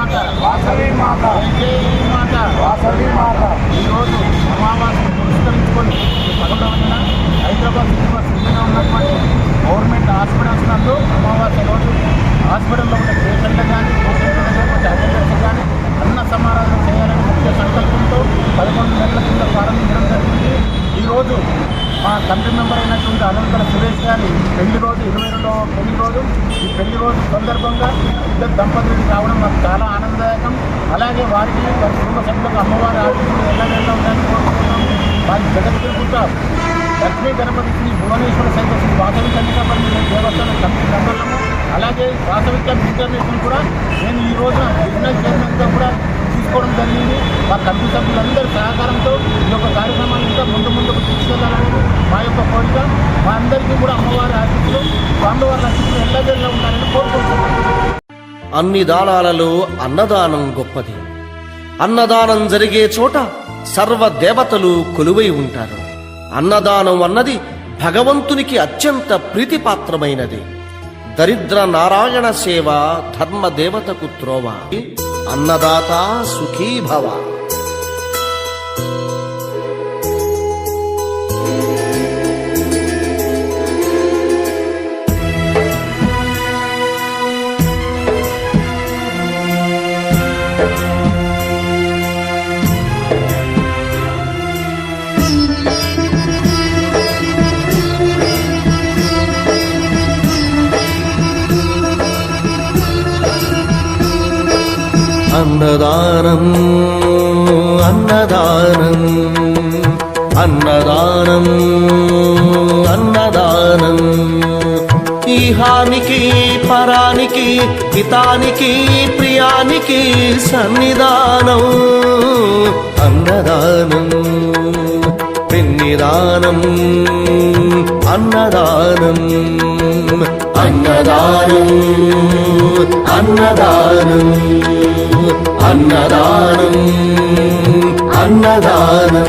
మాత వాసవి మాత. వెంకయ్య మాత వాసవి మాత ఈరోజు అమావాస్యను పురస్కరించుకొని ఈ హైదరాబాద్ సినిమా యూనివర్సిటీలో ఉన్నటువంటి గవర్నమెంట్ హాస్పిటల్స్ నందు అమావాస్య రోజు హాస్పిటల్లో ఉన్న పేషెంట్లు కానీ పేషెంట్లకు కానీ అన్న సమారాధన చేయాలని ముఖ్య సంకల్పంతో పదకొండు నెలల కింద ప్రారంభించడం కమిటీ మెంబర్ అయినటువంటి అనంతర సురేష్ గారి పెళ్ళి రోజు ఇరవై రెండవ పెళ్ళి రోజు. ఈ పెళ్ళి రోజు సందర్భంగా ఇద్దరు దంపతులు రావడం మాకు చాలా ఆనందదాయకం. అలాగే వారికి వారి కుటుంబ సభ్యులకు అమ్మవారి ఆశీస్సులు ఎల్లవేళ్ళ ఉండాలని కోరుకుంటున్నాం. వారి జగద్గురు లక్ష్మీ గణపతి శ్రీ భువనేశ్వర సైతం శ్రీ వాసవి కన్యకాపల్లి దేవస్థానం కమిటీ మెంబర్లను అలాగే వాసవి క్యాంప్ ఇంటర్నేషనల్ కూడా నేను ఈ రోజున బిజినెస్ చైర్మన్గా కూడా తీసుకోవడం జరిగింది. మా కమిటీ సభ్యులందరి సహకారంతో ఈ యొక్క కార్యక్రమాన్ని ఇంకా ముందు ముందుకు తీసుకెళ్ళాలని మా యొక్క కోరిక. మా అందరికీ కూడా అమ్మవారి ఆశీస్సులు స్వామివారి ఆశీస్సులు ఎల్లవేళ్ళ ఉండాలని కోరుకుంటున్నాను అన్ని దానాలలో అన్నదానం గొప్పది. అన్నదానం జరిగే చోట సర్వ దేవతలు కొలువై ఉంటారు. అన్నదానం అన్నది భగవంతునికి అత్యంత ప్రీతిపాత్రమైనది. దరిద్ర నారాయణ సేవ ధర్మ దేవతకు త్రోవ. అన్నదాత సుఖీ భవ. అన్నదానం అన్నదానం అన్నదానం అన్నదానం ఈహానికి పరానికి హితానికి ప్రియానికి సన్నిధానం అన్నదానం పిన్నిదానం అన్నదానం అన్నదానం అన్నదానం అన్నదానం అన్నదానం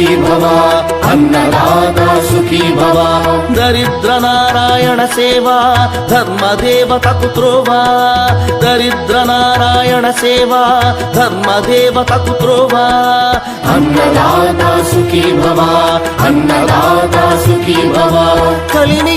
సుఖీ భవ అన్నదాత సుఖీ భవ దరిద్ర నారాయణ సేవ ధర్మదేవతకు త్రోవా దరిద్ర నారాయణ సేవ ధర్మదేవతకు త్రోవా అన్నదాత సుఖీ భవ అన్నదాత సుఖీ భవ కలిని